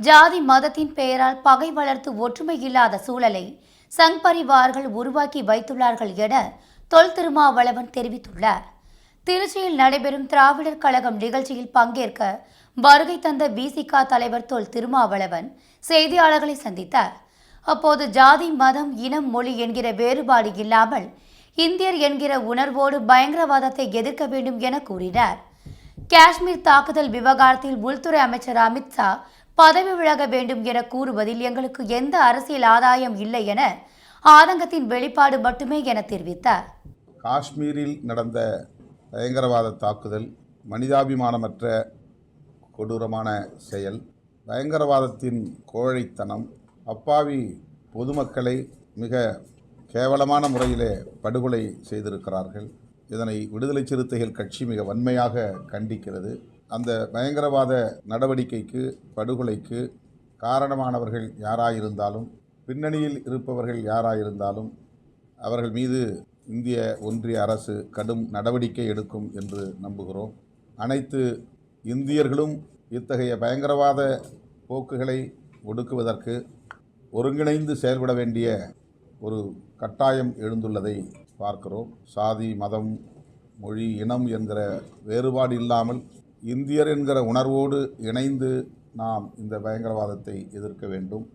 ஜாதி மதத்தின் பெயரால் பகை வளர்த்து ஒற்றுமை இல்லாத சூழலை சங் பரிவார்கள் உருவாக்கி வைத்துள்ளார்கள் என தொல் திருமாவளவன் தெரிவித்துள்ளார். திருச்சியில் நடைபெறும் திராவிடர் கழகம் நிகழ்ச்சியில் பங்கேற்க வருகை தந்த பிசிக தலைவர் தொல் திருமாவளவன் செய்தியாளர்களை சந்தித்தார். அப்போது ஜாதி மதம் இனம் மொழி என்கிற வேறுபாடு இல்லாமல் இந்தியர் என்கிற உணர்வோடு பயங்கரவாதத்தை எதிர்க்க வேண்டும் என கூறினார். காஷ்மீர் தாக்குதல் விவகாரத்தில் உள்துறை அமைச்சர் அமித்ஷா பதவி விலக வேண்டும் என கூறுவதில் எங்களுக்கு எந்த அரசியல் ஆதாயம் இல்லை என ஆதங்கத்தின் வெளிப்பாடு மட்டுமே என தெரிவித்தார். காஷ்மீரில் நடந்த பயங்கரவாத தாக்குதல் மனிதாபிமானமற்ற கொடூரமான செயல் பயங்கரவாதத்தின் கோழைத்தனம் அப்பாவி பொதுமக்களை மிக கேவலமான முறையிலே படுகொலை செய்திருக்கிறார்கள். இதனை விடுதலை சிறுத்தைகள் கட்சி மிக வன்மையாக கண்டிக்கிறது. அந்த பயங்கரவாத நடவடிக்கைக்கு படுகொலைக்கு காரணமானவர்கள் யாராயிருந்தாலும் பின்னணியில் இருப்பவர்கள் யாராயிருந்தாலும் அவர்கள் மீது இந்திய ஒன்றிய அரசு கடும் நடவடிக்கை எடுக்கும் என்று நம்புகிறோம். அனைத்து இந்தியர்களும் இத்தகைய பயங்கரவாத போக்குகளை ஒடுக்குவதற்கு ஒருங்கிணைந்து செயல்பட வேண்டிய ஒரு கட்டாயம் எழுந்துள்ளதை பார்க்கிறோம். சாதி மதம் மொழி இனம் என்கிற வேறுபாடு இல்லாமல் இந்தியர் என்கிற உணர்வோடு இணைந்து நாம் இந்த பயங்கரவாதத்தை எதிர்க்க வேண்டும்.